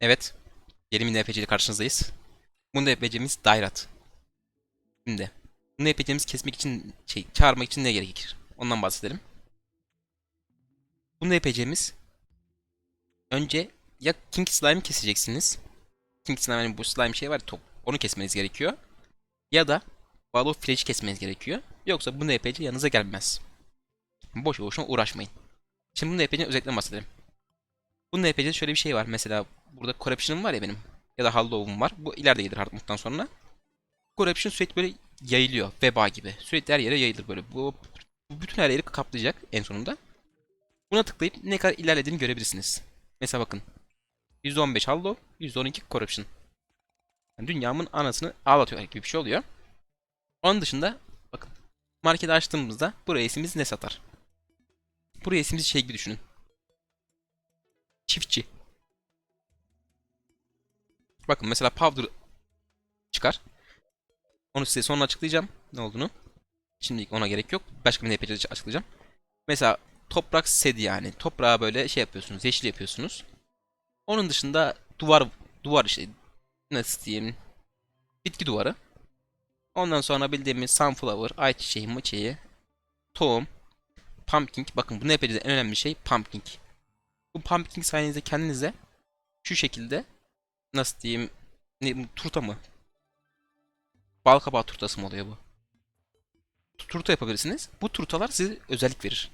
Evet. Yeni bir NPC ile karşınızdayız. Bu NPC'miz Dairat. Şimdi bu NPC'miz kesmek için, şey, çağırmak için ne gerekir? Ondan bahsedelim. Bu NPC'miz önce ya King Slime keseceksiniz. King Slime yani bu slime şey var top. Onu kesmeniz gerekiyor. Ya da Wall of Flash'i kesmeniz gerekiyor. Yoksa bu NPC yanınıza gelmez. Boş boşuna uğraşmayın. Şimdi bu NPC'nin özellikle bahsedelim. Bu NPC'de şöyle bir şey var. Mesela burada Corruption'ım var ya benim. Ya da Hollow'um var. Bu ileride gelir Hardmood'dan sonra. Corruption sürekli böyle yayılıyor. Veba gibi. Sürekli her yere yayılır böyle. Bu, bu bütün her yeri kaplayacak en sonunda. Buna tıklayıp ne kadar ilerlediğini görebilirsiniz. Mesela bakın. %15 Hollow, %12 Corruption. Yani dünyamın anasını ağlatıyor gibi bir şey oluyor. Onun dışında bakın. Marketi açtığımızda bu reisimiz ne satar? Bu reisimizi şey gibi düşünün. Çiftçi. Bakın mesela powder çıkar. Onu size sonra açıklayacağım ne olduğunu. Şimdilik ona gerek yok. Başka bir NPC'de açıklayacağım. Mesela toprak sedi yani. Toprağa böyle şey yapıyorsunuz. Yeşil yapıyorsunuz. Onun dışında duvar duvar işte nasıl diyeyim bitki duvarı. Ondan sonra bildiğimiz sunflower, ayçiçeği, mıçeği, tohum, pumpkin. Bakın bu NPC'de en önemli şey pumpkin. Bu pumpkin sayenizde kendinize şu şekilde nasıl diyeyim ne, turta mı? Bal kabağı turtası mı oluyor bu? Tu- Turta yapabilirsiniz. Bu turtalar size özellik verir.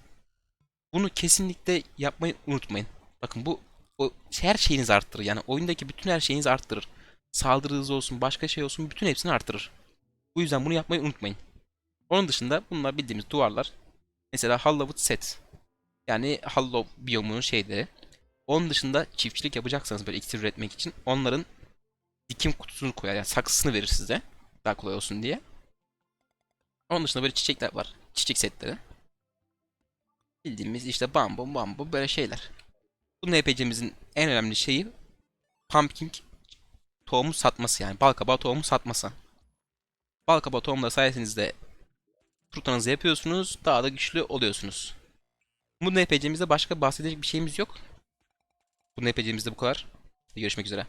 Bunu kesinlikle yapmayı unutmayın. Bakın bu o her şeyinizi arttırır. Yani oyundaki bütün her şeyinizi arttırır. Saldırı hızı olsun, başka şey olsun bütün hepsini arttırır. Bu yüzden bunu yapmayı unutmayın. Onun dışında bunlar bildiğimiz duvarlar. Mesela Hallowed Set. Yani Hollow biyomunun şeyleri. Onun dışında çiftçilik yapacaksanız böyle iksir üretmek için onların dikim kutusunu koyar. Yani saksısını verir size. Daha kolay olsun diye. Onun dışında böyle çiçekler var. Çiçek setleri. Bildiğimiz işte bambu bambu böyle şeyler. Bu NPC'mizin en önemli şeyi pumpkin tohumu satması yani. Balkabağı tohumu satması. Balkabağı tohumları sayesinizde turtanızı yapıyorsunuz. Daha da güçlü oluyorsunuz. Bu NPC'mizde başka bahsedecek bir şeyimiz yok. Bu NPC'mizde bu kadar. Görüşmek üzere.